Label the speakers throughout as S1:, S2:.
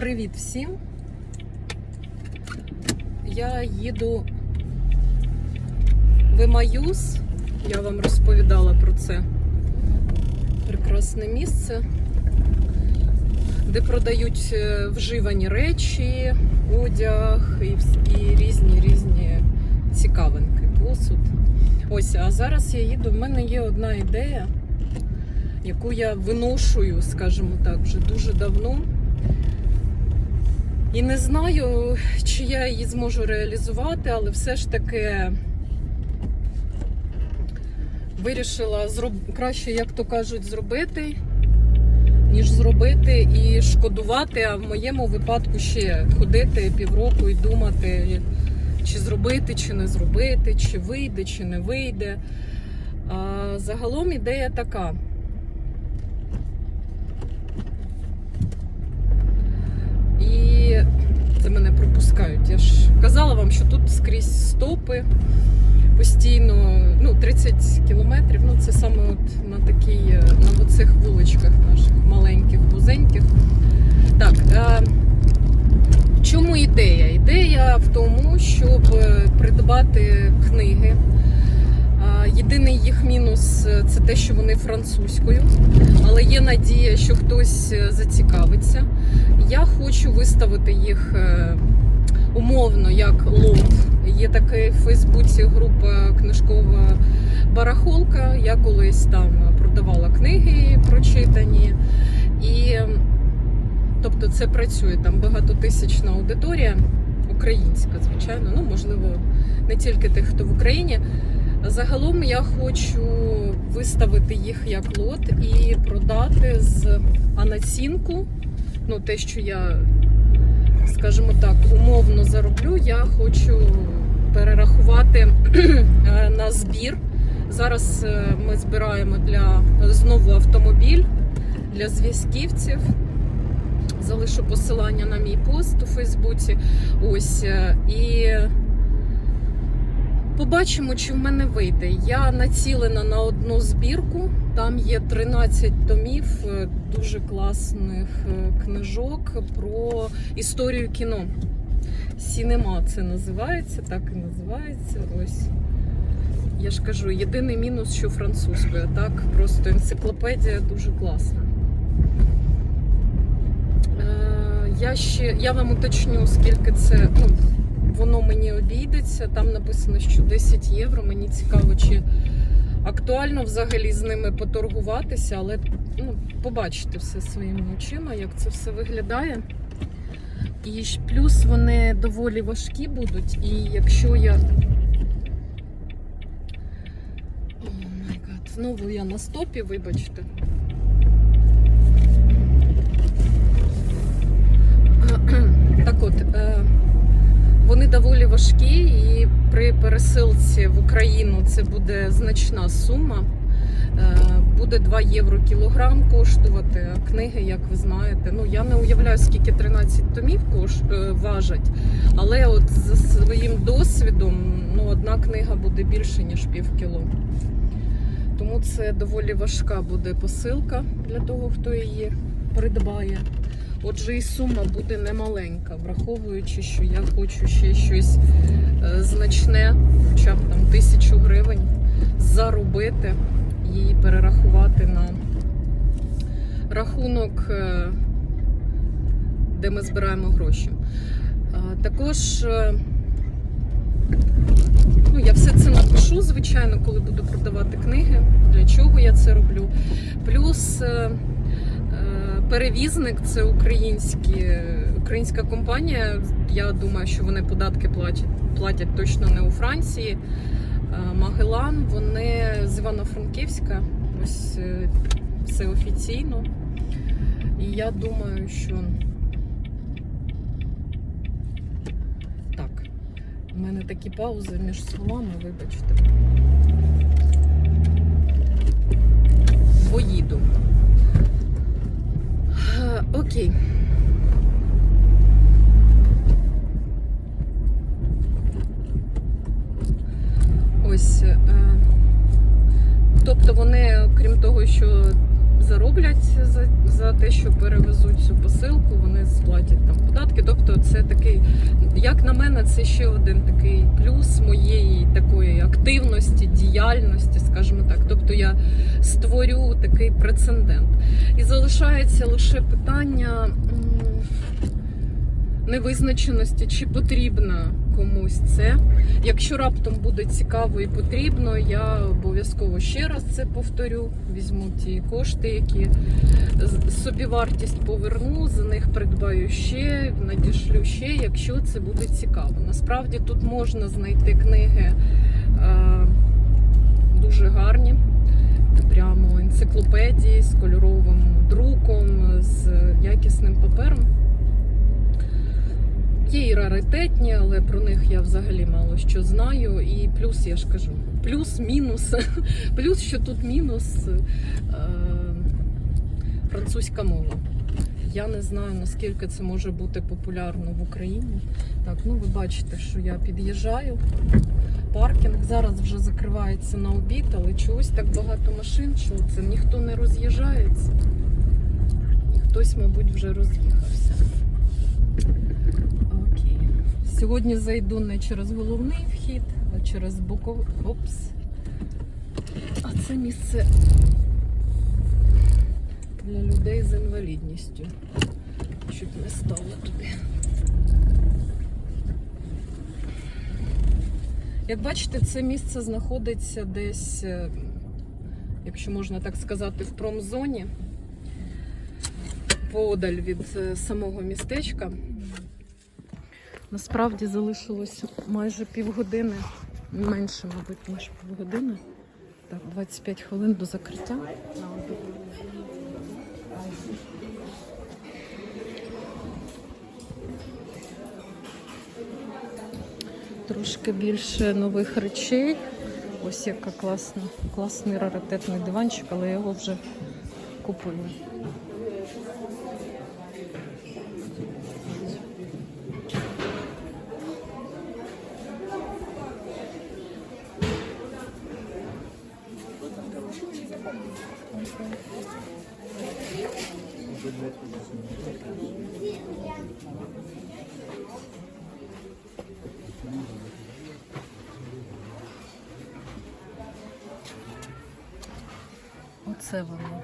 S1: Привіт всім! Я їду в Емаюс. Я вам розповідала про це прекрасне місце, де продають е, вживані речі, одяг і, і різні різні цікавинки, посуд. Ось, а зараз я їду. В мене є одна ідея, яку я виношую, скажімо так, вже дуже давно. І не знаю, чи я її зможу реалізувати, але все ж таки вирішила зроб... краще, як то кажуть, зробити, ніж зробити і шкодувати, а в моєму випадку ще ходити півроку і думати, чи зробити, чи не зробити, чи вийде, чи не вийде. А загалом ідея така. І це мене пропускають. Я ж казала вам, що тут скрізь стопи постійно, ну 30 кілометрів. Ну це саме от на такій, е, на оцих вуличках наших маленьких, вузеньких. Так, е, чому ідея? Ідея в тому, щоб е, придбати книги. Єдиний їх мінус е, це те, що вони французькою, але є надія, що хтось е, зацікавиться. Я хочу виставити їх е, умовно як лот. Є така в Фейсбуці група книжкова барахолка. Я колись там продавала книги прочитані. І тобто це працює там багатотисячна аудиторія, українська, звичайно, ну можливо, не тільки тих, хто в Україні. Загалом я хочу виставити їх як лот і продати з а націнку. Ну, те, що я, скажімо так, умовно зароблю, я хочу перерахувати е, на збір. Зараз е, ми збираємо для знову автомобіль для зв'язківців. Залишу посилання на мій пост у Фейсбуці. Ось е, і побачимо, чи в мене вийде. Я націлена на одну збірку. Там є 13 томів е, дуже класних е, книжок про історію кіно. Сінема це називається, так і називається. Ось. Я ж кажу, єдиний мінус, що французькою. Так, просто енциклопедія дуже класна. Е, Я ще я вам уточню, скільки це ну, воно мені обійдеться. Там написано, що 10 євро. Мені цікаво, чи актуально взагалі з ними поторгуватися, але ну, побачите все своїми очима, як це все виглядає. І плюс вони доволі важкі будуть. І якщо я. О май знову я на стопі, вибачте. Так от, е, доволі важкі, і при пересилці в Україну це буде значна сума. Е, Буде 2 євро кілограм коштувати. А книги, як ви знаєте, ну я не уявляю, скільки 13 томів кош... е, важать, але от за своїм досвідом ну, одна книга буде більше, ніж пів кіло. Тому це доволі важка буде посилка для того, хто її придбає. Отже, і сума буде немаленька, враховуючи, що я хочу ще щось е, значне, хоча б там тисячу гривень заробити і перерахувати на рахунок, е, де ми збираємо гроші. А, Також е, ну, я все це напишу, звичайно, коли буду продавати книги, для чого я це роблю. Плюс е, е, перевізник це українські, українська компанія. Я думаю, що вони податки платять, платять точно не у Франції. Е, Магелан, вони з Івано-Франківська. Ось е, все офіційно. І я думаю, що так. У мене такі паузи між словами, вибачте. Поїду. Е, Окей. Ось. е, Тобто вони, крім того, що зароблять за, за те, що перевезуть цю посилку, вони сплатять там податки. Тобто, це такий, як на мене, це ще один такий плюс моєї такої активності, діяльності, скажімо так. Тобто я створю такий прецедент. І залишається лише питання. Невизначеності, чи потрібно комусь це. Якщо раптом буде цікаво і потрібно, я обов'язково ще раз це повторю. Візьму ті кошти, які з- собівартість поверну, за них придбаю ще, надішлю ще, якщо це буде цікаво. Насправді тут можна знайти книги е, дуже гарні, прямо енциклопедії з кольоровим друком, з якісним папером. Є і раритетні, але про них я взагалі мало що знаю. І плюс, я ж кажу, плюс-мінус. Плюс, що тут мінус е, французька мова. Я не знаю, наскільки це може бути популярно в Україні. Так, ну ви бачите, що я під'їжджаю. Паркінг зараз вже закривається на обід, але чогось так багато машин, що це ніхто не роз'їжджається. І хтось, мабуть, вже роз'їхався. Сьогодні зайду не через головний вхід, а через боковий. Опс. А це місце для людей з інвалідністю. Чуть не стало туди. Як бачите, це місце знаходиться десь, е, якщо можна так сказати, в промзоні, поодаль від е, самого містечка. Насправді залишилось майже півгодини, менше, мабуть, ніж півгодини. Так, 25 хвилин до закриття. Трошки більше нових речей. Ось яка класна, класний раритетний диванчик, але його вже купила. Оце воно.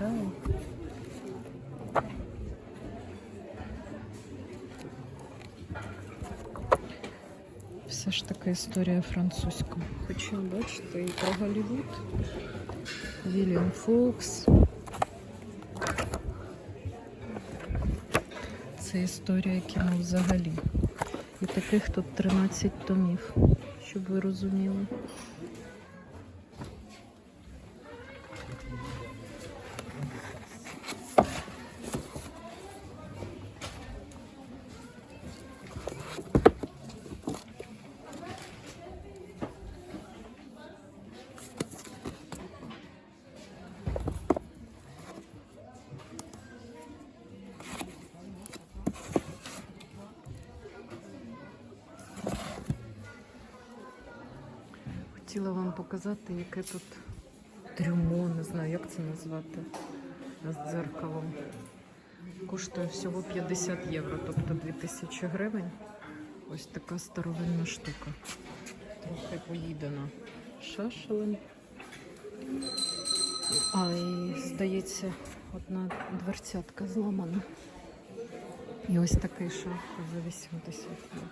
S1: Виглядає. Все ж таки історія французька. Хоча, бачите, і про Голлівуд. Вільям Фокс. Це історія кіно взагалі. І таких тут 13 томів, щоб ви розуміли. Показати, яке тут трюмо, не знаю, як це назвати, з дзеркалом. Коштує всього 50 євро, тобто 2000 гривень. Ось така старовинна штука. Трохи поїдена шашелем. А, і, здається, одна дверцятка зламана. І ось такий шаф за 80 євро.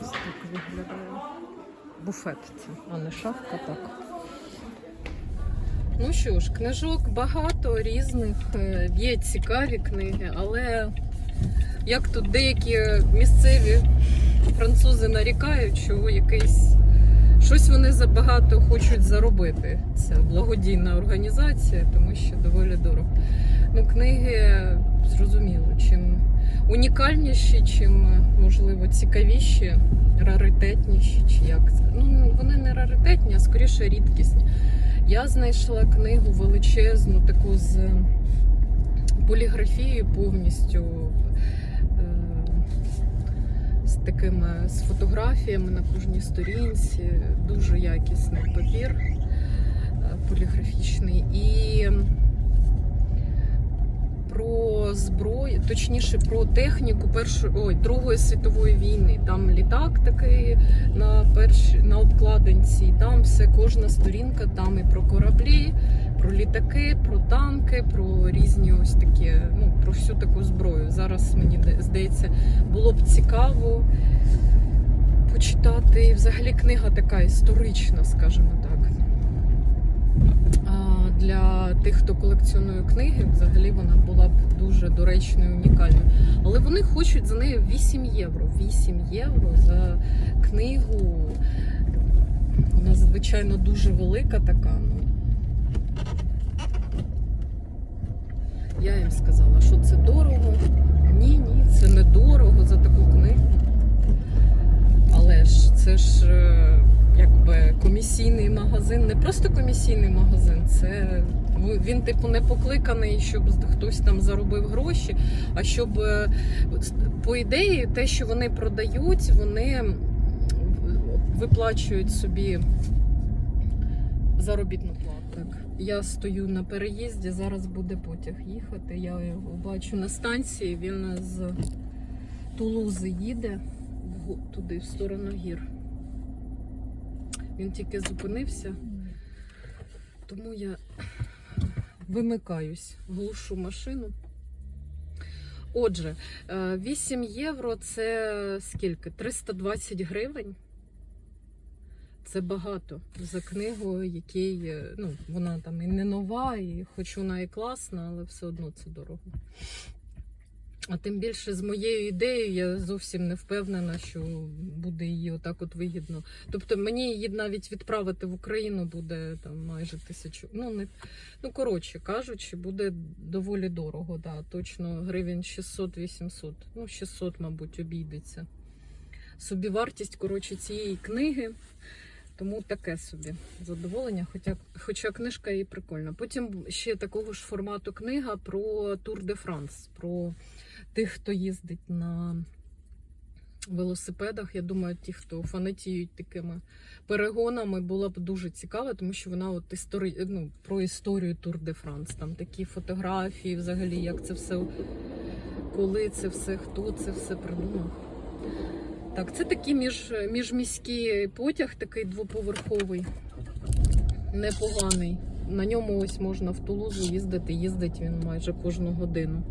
S1: Ось так виглядає. Буфет це, а не шафка так. Ну що ж, книжок багато різних, е, є цікаві книги, але як тут деякі місцеві французи нарікають, що якийсь щось вони забагато хочуть заробити. Це благодійна організація, тому що доволі дорого. Ну, книги зрозуміло, чим унікальніші, чим можливо цікавіші, раритетніші, чи як. Ну, вони не раритетні, а скоріше рідкісні. Я знайшла книгу величезну, таку з поліграфією повністю. е, З такими з фотографіями на кожній сторінці, дуже якісний папір е, поліграфічний. І про зброю, точніше про техніку першої ой, Другої світової війни. Там літак такий на перш, на обкладинці, там все, кожна сторінка, там і про кораблі, про літаки, про танки, про різні ось такі, ну про всю таку зброю. Зараз мені здається, було б цікаво почитати. І взагалі книга така історична, скажімо так. А для тих, хто колекціонує книги, взагалі вона була б дуже доречною, унікальною. Але вони хочуть за неї 8 євро. 8 євро за книгу. Вона, звичайно, дуже велика така. Ну. Я їм сказала, що це дорого. Ні, ні, це не дорого за таку книгу. Але ж це ж е, якби комісійний магазин, не просто комісійний магазин, це він, типу, не покликаний, щоб хтось там заробив гроші, а щоб е, по ідеї те, що вони продають, вони виплачують собі заробітну плату. Так, я стою на переїзді, зараз буде потяг їхати. Я його бачу на станції. Він з Тулузи їде туди, в сторону гір. Він тільки зупинився, тому я вимикаюсь, глушу машину. Отже, е, 8 євро це скільки? 320 гривень. Це багато за книгу, який, е, ну, вона там і не нова, і хоч вона і класна, але все одно це дорого. А тим більше з моєю ідеєю я зовсім не впевнена, що буде її отак от вигідно. Тобто мені її навіть відправити в Україну буде там майже тисячу. Ну не ну коротше кажучи, буде доволі дорого. Да, точно гривень 600-800. Ну 600, мабуть, обійдеться. Собівартість коротше цієї книги. Тому таке собі задоволення, хоча, хоча книжка і прикольна. Потім ще такого ж формату книга про Тур де Франс, про тих, хто їздить на велосипедах. Я думаю, ті, хто фанатіють такими перегонами, було б дуже цікаво, тому що вона от історі... ну, про історію Тур де Франс. Там такі фотографії, взагалі, як це все, коли це все, хто це все придумав. Так, це такий між, міжміський потяг, такий двоповерховий, непоганий. На ньому ось можна в Тулузу їздити. Їздить він майже кожну годину.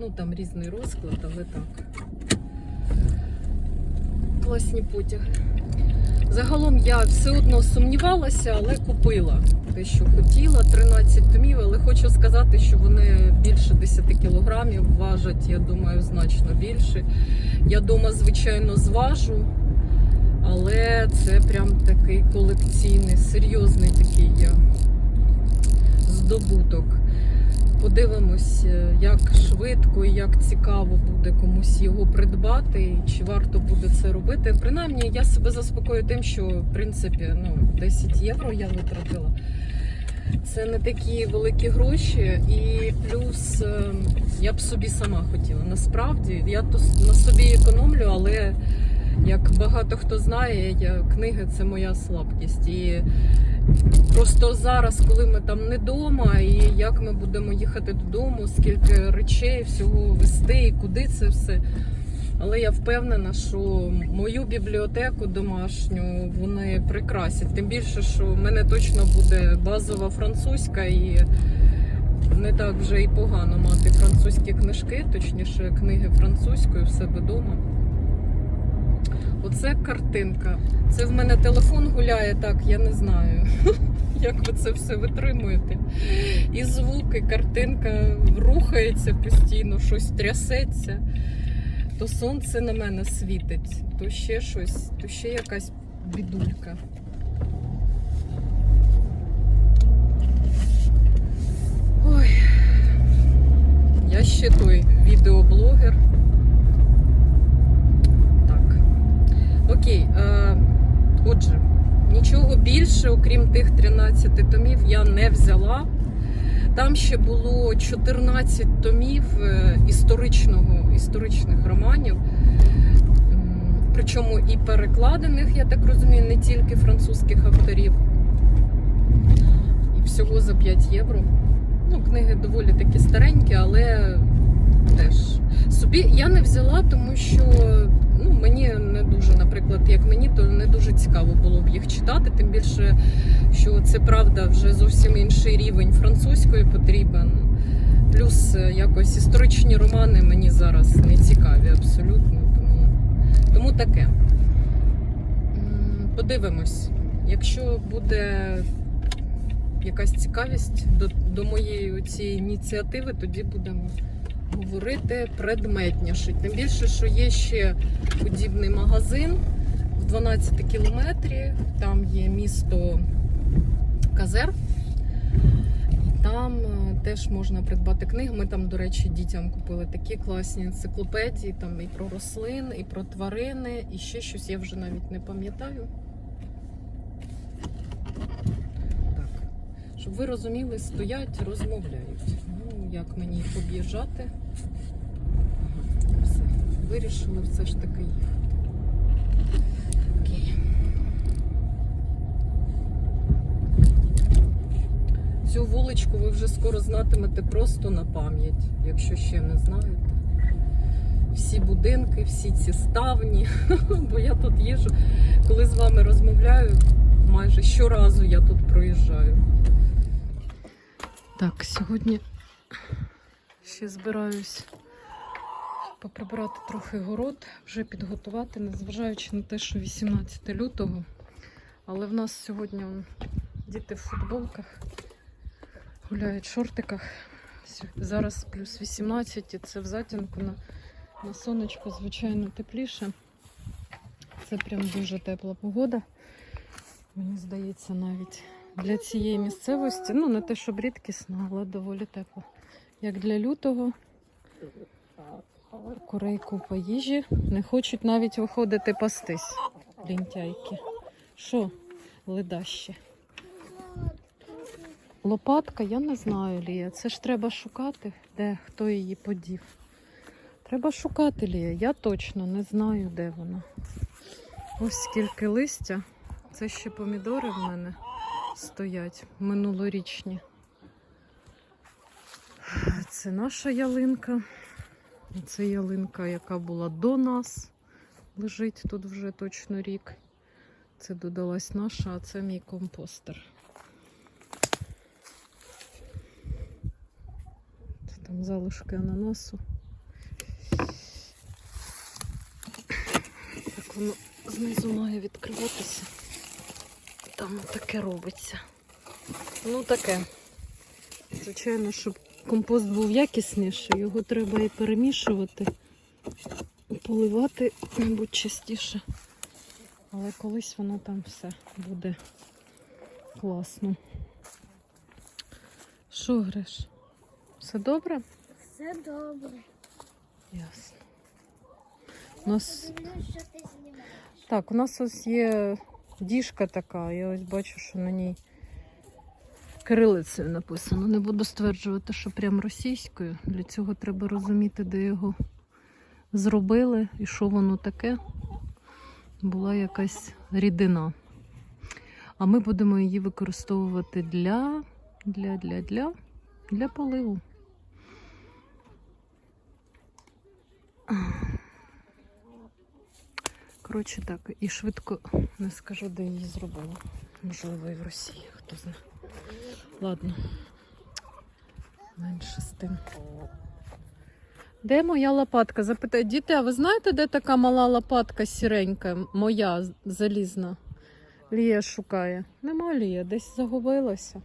S1: Ну там різний розклад, але так. Класні потяги. Загалом я все одно сумнівалася, але купила те, що хотіла. 13 томів, але хочу сказати, що вони більше 10 кілограмів важать, я думаю, значно більше. Я вдома, звичайно, зважу, але це прям такий колекційний, серйозний такий е, здобуток. Подивимось, е, як швидко і як цікаво буде комусь його придбати, і чи варто буде це робити. Принаймні, я себе заспокою тим, що в принципі ну, 10 євро я витратила. Це не такі великі гроші, і плюс е, я б собі сама хотіла. Насправді я то на собі економлю, але як багато хто знає, я, книги це моя слабкість. І просто зараз, коли ми там не вдома, і як ми будемо їхати додому, скільки речей, всього вести, і куди це все. Але я впевнена, що мою бібліотеку домашню вони прикрасять. Тим більше, що в мене точно буде базова французька і не так вже і погано мати французькі книжки, точніше, книги французькою в себе вдома. Оце картинка. Це в мене телефон гуляє так, я не знаю, як ви це все витримуєте. І звуки, картинка рухається постійно, щось трясеться. То сонце на мене світить, то ще щось, то ще якась бідулька. Ой. Я ще той відеоблогер. Окей. Е, отже, нічого більше, окрім тих 13 томів, я не взяла. Там ще було 14 томів е, історичного, історичних романів. Причому і перекладених, я так розумію, не тільки французьких авторів. І всього за 5 євро. Ну, книги доволі такі старенькі, але теж. Собі я не взяла, тому що ну, мені не дуже, наприклад, як мені, то не дуже цікаво було б їх читати. Тим більше, що це правда вже зовсім інший рівень французької потрібен. Плюс е, якось історичні романи мені зараз не цікаві абсолютно. Тому, тому таке. Подивимось, якщо буде якась цікавість до, до моєї цієї ініціативи, тоді будемо говорити предметніше. Тим більше, що є ще подібний магазин в 12 кілометрі. Там є місто Казер. І Там е, теж можна придбати книги. Ми там, до речі, дітям купили такі класні енциклопедії, там і про рослин, і про тварини, і ще щось я вже навіть не пам'ятаю. Так. Щоб ви розуміли, стоять, розмовляють. Як мені об'їжджати? Все. Вирішили все ж таки їхати. Окей. Цю вуличку ви вже скоро знатимете просто на пам'ять, якщо ще не знаєте. Всі будинки, всі ці ставні, бо я тут їжу, коли з вами розмовляю, майже щоразу я тут проїжджаю. Так, сьогодні ще збираюсь поприбирати трохи город, вже підготувати, незважаючи на те, що 18 лютого. Але в нас сьогодні діти в футболках гуляють в шортиках. Зараз плюс 18, і це в затінку на, на сонечко, звичайно, тепліше. Це прям дуже тепла погода. Мені здається, навіть для цієї місцевості, ну не те, щоб рідкісно, але доволі тепло. Як для лютого, курей купа їжі. Не хочуть навіть виходити пастись, лінтяйки. Що, ледащі? Лопатка, я не знаю, Лія. Це ж треба шукати, де хто її подів. Треба шукати, Лія. Я точно не знаю, де вона. Ось скільки листя. Це ще помідори в мене стоять минулорічні. Це наша ялинка. Це ялинка, яка була до нас. Лежить тут вже точно рік. Це додалась наша, а це мій компостер. Це там залишки ананасу. Так воно знизу має відкриватися. Там таке робиться. Ну таке. Звичайно, щоб компост був якісніший, його треба і перемішувати, і поливати, мабуть, частіше. Але колись воно там все буде класно. Що, Гриш? Все добре?
S2: Все добре.
S1: Ясно. У нас. Так, у нас ось є діжка така, я ось бачу, що на ній кирилицею написано. Не буду стверджувати, що прям російською. Для цього треба розуміти, де його зробили і що воно таке. Була якась рідина. А ми будемо її використовувати для, для, для, для, для поливу. Коротше, так, і швидко не скажу, де її зробили. Можливо, і в Росії, хто знає. Ладно. Менше з тим. Де моя лопатка? Запитаю, діти, а ви знаєте, де така мала лопатка сіренька, моя залізна? Лія шукає. Нема Лія, десь загубилася.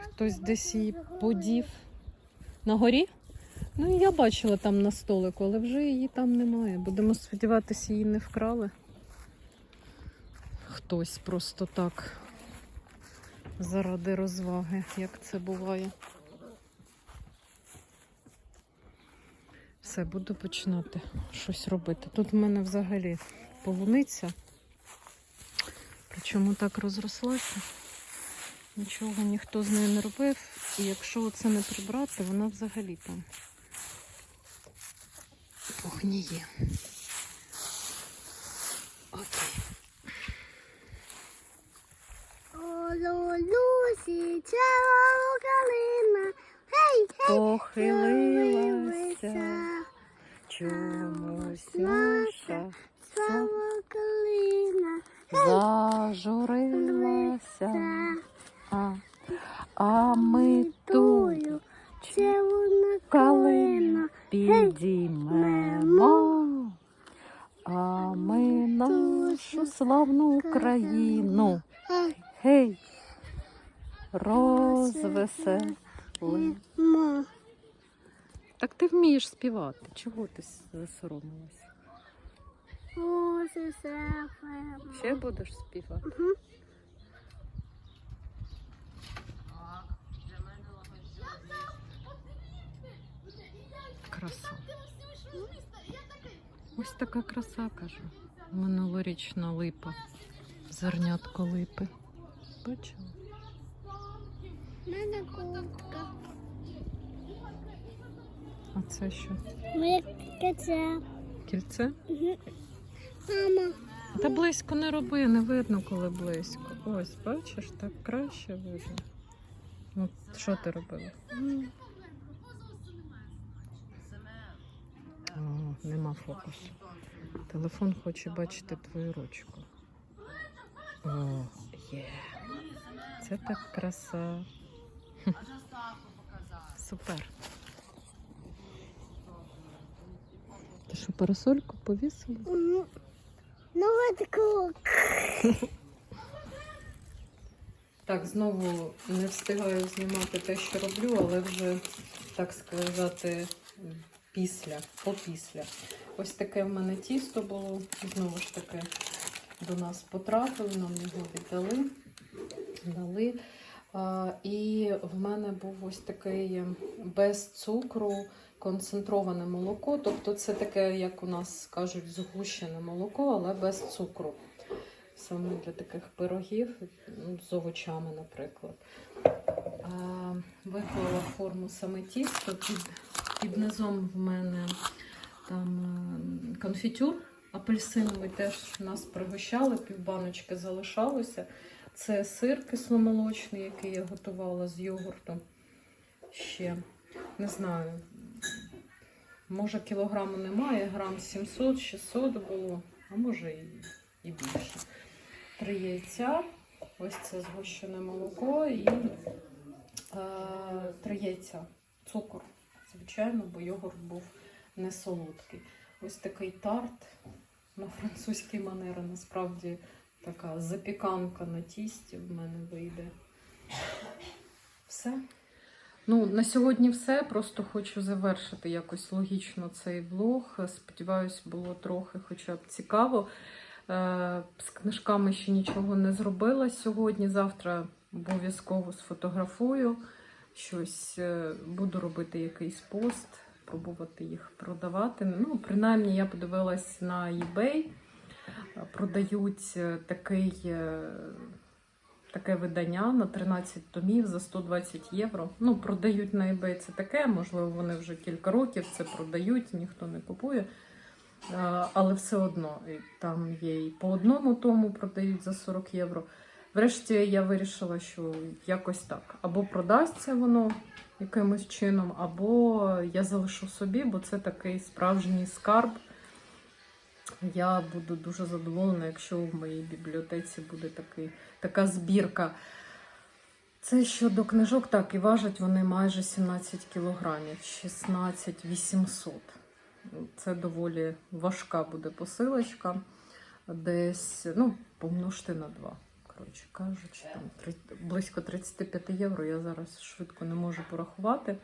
S1: Хтось десь її подів. На горі? Ну, я бачила там на столику, але вже її там немає. Будемо сподіватися, її не вкрали. Хтось просто так. Заради розваги, як це буває. Все, буду починати щось робити. Тут в мене взагалі полуниця. Причому так розрослася. Нічого ніхто з нею не робив. І якщо це не прибрати, вона взагалі там погніє. Окей.
S2: Лулусі, червона калина. Гей, гей,
S1: Похилилася. Чомусь наша,
S2: Слава калина.
S1: зажурилася, а, а ми тую
S2: Червона
S1: калину підіймемо, а ми нашу славну Україну,
S2: Гей,
S1: розвеселимо. Так ти вмієш співати. Чого ти засоромилась? Ще будеш співати?
S2: Мгм.
S1: Краса. Ось така краса, кажу. Минулорічна липа. Зернятко липи. Бачила?
S2: Мене куртка.
S1: А це що?
S2: Моє киця.
S1: Кільце?
S2: Мама.
S1: Та близько не роби, не видно, коли близько. Ось, бачиш, так краще видно. Ну, що ти робила? О, нема фокусу. Телефон хоче бачити твою ручку. О, є. Це так краса. Супер. Ти що, парасольку повісила?
S2: Мгм. Ну, от.
S1: Так, знову не встигаю знімати те, що роблю, але вже, так сказати, після, опісля. Ось таке в мене тісто було. Знову ж таки, до нас потрапили, нам його віддали. Дали. І в мене був ось такий без цукру концентроване молоко. Тобто це таке, як у нас кажуть, згущене молоко, але без цукру. Саме для таких пирогів ну, з овочами, наприклад. Виклала форму саме тісто. Під, під низом в мене там е, конфітюр апельсиновий теж нас пригощали, півбаночки залишалося. Це сир кисломолочний, який я готувала з йогуртом. Ще не знаю. Може, кілограму немає, грам 700-600 було, а може і, і більше. Три яйця, ось це згущене молоко і е, три яйця. Цукор, звичайно, бо йогурт був не солодкий. Ось такий тарт на французькій манери. Насправді така запіканка на тісті в мене вийде. Все. Ну, на сьогодні все. Просто хочу завершити якось логічно цей влог. Сподіваюсь, було трохи хоча б цікаво. Е, З книжками ще нічого не зробила сьогодні. Завтра обов'язково сфотографую щось, е, буду робити якийсь пост, пробувати їх продавати. Ну, принаймні, я подивилась на eBay. Продають е, такий, е, таке видання на 13 томів за 120 євро. Ну, продають на eBay це таке, можливо, вони вже кілька років це продають, ніхто не купує. Е, Але все одно там є і по одному тому продають за 40 євро. Врешті я вирішила, що якось так. Або продасться воно якимось чином, або я залишу собі, бо це такий справжній скарб. Я буду дуже задоволена, якщо в моїй бібліотеці буде такий, така збірка. Це щодо книжок, так, і важать вони майже 17 кілограмів, 16 800. Це доволі важка буде посилочка. Десь, ну, помножте на 2. Коротше кажучи, там близько 35 євро я зараз швидко не можу порахувати.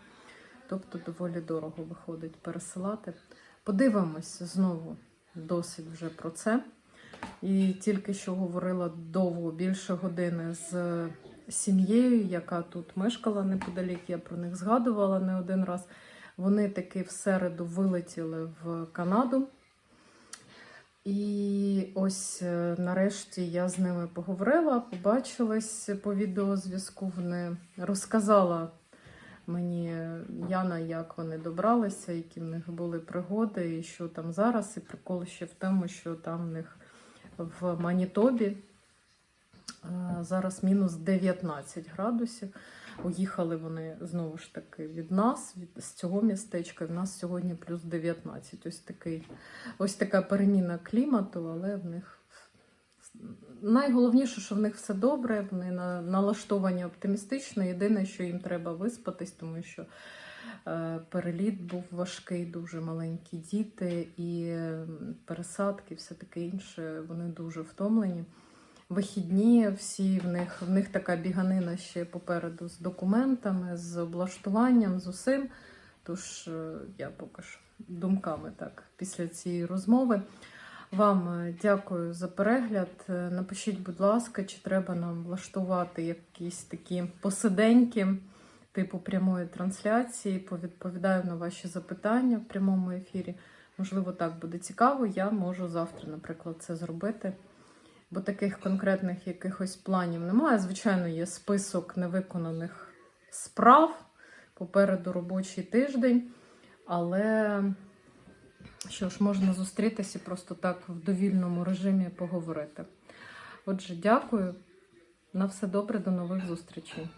S1: Тобто доволі дорого виходить пересилати. Подивимось знову досить вже про це. І тільки що говорила довго, більше години з сім'єю, яка тут мешкала неподалік. Я про них згадувала не один раз. Вони таки в середу вилетіли в Канаду. І ось е, нарешті я з ними поговорила, побачилась по відеозв'язку. Вони розказала мені Яна, як вони добралися, які в них були пригоди, і що там зараз. І прикол ще в тому, що там в них в Манітобі е, зараз мінус 19 градусів. Уїхали вони знову ж таки від нас, від з цього містечка. В нас сьогодні плюс 19. Ось такий, ось така переміна клімату, але в них найголовніше, що в них все добре. Вони на, налаштовані оптимістично. Єдине, що їм треба виспатись, тому що е, переліт був важкий, дуже маленькі діти, і пересадки, все таке інше. Вони дуже втомлені вихідні, всі в них в них така біганина ще попереду з документами, з облаштуванням, з усім. Тож е, я поки що думками так після цієї розмови. Вам е, дякую за перегляд. Е, Напишіть, будь ласка, чи треба нам влаштувати якісь такі посиденьки типу прямої трансляції. Повідповідаю на ваші запитання в прямому ефірі. Можливо, так буде цікаво. Я можу завтра, наприклад, це зробити бо таких конкретних якихось планів немає. Звичайно, є список невиконаних справ попереду робочий тиждень, але що ж, можна зустрітися і просто так в довільному режимі поговорити. Отже, дякую. На все добре, до нових зустрічей.